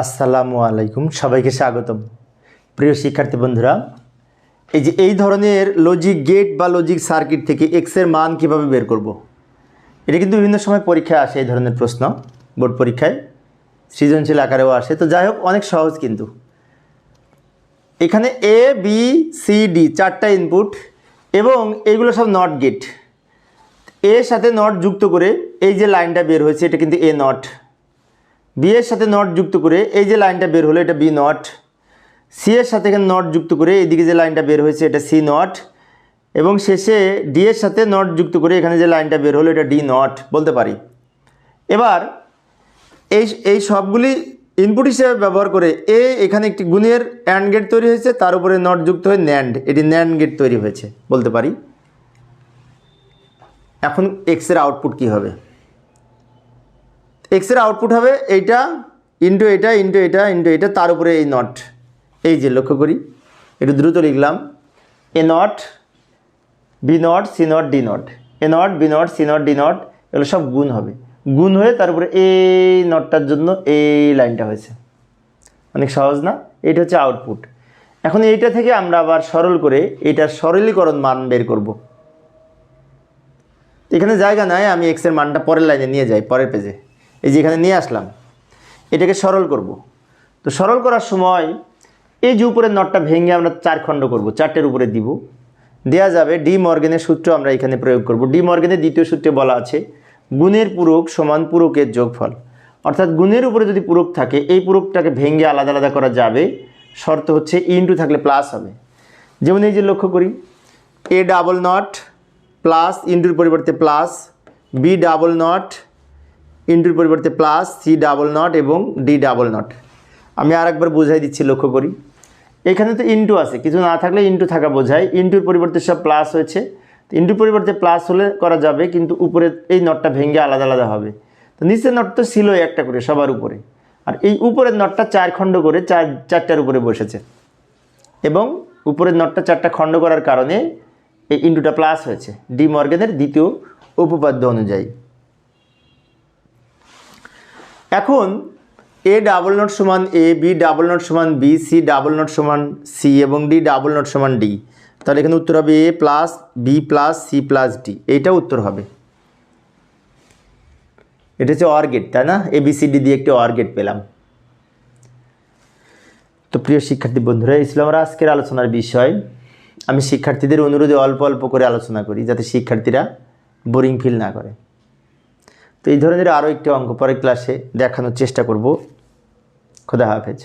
আসসালামু আলাইকুম, সবাইকে স্বাগতম। প্রিয় শিক্ষার্থী বন্ধুরা, এই যে এই ধরনের লজিক গেট বা লজিক সার্কিট থেকে এক্সের মান কীভাবে বের করব। এটা কিন্তু বিভিন্ন সময় পরীক্ষায় আসে এই ধরনের প্রশ্ন, বোর্ড পরীক্ষায়, সৃজনশীল আকারেও আসে। তো যাই হোক, অনেক সহজ কিন্তু। এখানে এ বি সি ডি চারটা ইনপুট এবং এইগুলো সব নট গেটের সাথে নট যুক্ত করে এই যে লাইনটা বের হয়েছে, এটা কিন্তু এ নট বি এর সাথে নট যুক্ত করে এই যে লাইনটা বের হলো, এটা বি নট সি এর সাথে এখানে নট যুক্ত করে এইদিকে যে লাইনটা বের হয়েছে, এটা সি নট এবং শেষে ডি এর সাথে নট যুক্ত করে এখানে যে লাইনটা বের হলো, এটা ডি নট বলতে পারি। এবার, এই এই সবগুলি ইনপুট হিসেবে ব্যবহার করে এ এখানে একটি গুণের অ্যান্ড গেট তৈরি হয়েছে, তার উপরে নট যুক্ত হয়ে ন্যান্ড এটি ন্যান্ড গেট তৈরি হয়েছে, বলতে পারি। এখন এক্সের আউটপুট কি হবে? এক্সের আউটপুট হবে এইটা ইন্টু এটা ইন্টু এটা ইন্টু এটা, তার উপরে এই নট এই যে লক্ষ্য করি, একটু দ্রুত লিখলাম। A not B not C not D not A not B not C not D not এগুলো সব গুণ হবে। গুণ হয়ে তারপরে এই নটটার জন্য এই লাইনটা হয়েছে। অনেক সহজ না? এটা হচ্ছে আউটপুট এখন এইটা থেকে আমরা আবার সরল করে এটার সরলীকরণ মান বের করব। এখানে জায়গা নাই, আমি এক্সের মানটা পরের লাইনে নিয়ে যাই, পরের পেজে এই যে এখানে নিয়ে আসলাম, এটাকে সরল করব। তো সরল করার সময় এই যে উপরের নটটা ভেঙে আমরা চার খণ্ড করব, চারটের উপরে দিব। দেয়া যাবে ডি মর্গেনের সূত্র আমরা এখানে প্রয়োগ করব। ডি মর্গেনের দ্বিতীয় সূত্রে বলা আছে, গুণের পূরক সমান পূরকের যোগফল। অর্থাৎ গুণের উপরে যদি পূরক থাকে, এই পূরকটাকে ভেঙে আলাদা আলাদা করা যাবে। শর্ত হচ্ছে ইন্টু থাকলে প্লাস হবে। যেমন এই যে লক্ষ্য করি, এ ডাবল নট প্লাস ইন্টুর পরিবর্তে প্লাস, বি ডাবল নট ইন্টুর পরিবর্তে প্লাস, সি ডাবল নট এবং ডি ডাবল নট। আমি আরেকবার বোঝাই দিচ্ছি, লক্ষ্য করি। এখানে তো ইন্টু আছে, কিছু না থাকলে ইন্টু থাকা বোঝায়। ইন্টুর পরিবর্তে সব প্লাস হয়েছে। তো ইন্টুর পরিবর্তে প্লাস হলে করা যাবে, কিন্তু উপরে এই নটটা ভেঙে আলাদা আলাদা হবে। তো নিচের নট তো ছিলই একটা করে, সবার উপরে। আর এই উপরের নটটা চার খণ্ড করে, চার, চারটার উপরে বসেছে। এবং উপরের নটটা চারটা খণ্ড করার কারণে এই ইন্টুটা প্লাস হয়েছে। ডি মর্গেনের দ্বিতীয় উপপাদ্য অনুযায়ী। এখন এ ডাবল নট সমান এ বি ডাবল নট সমান বি সি ডাবল নট সমান সি এবং ডি ডাবল নট সমান ডি তাহলে এখানে উত্তর হবে A plus B plus C plus D এইটা উত্তর হবে। এটা হচ্ছে অর গেট তাই না? এ বি সি ডি দিয়ে একটি অর গেট পেলাম। তো প্রিয় শিক্ষার্থী বন্ধুরা আমার আজকের আলোচনার বিষয়। আমি শিক্ষার্থীদের অনুরোধে অল্প অল্প করে আলোচনা করি, যাতে শিক্ষার্থীরা বোরিং ফিল না করে। তো এই ধরনের আরও একটি অঙ্ক পরের ক্লাসে দেখানোর চেষ্টা করব। খোদা হাফেজ।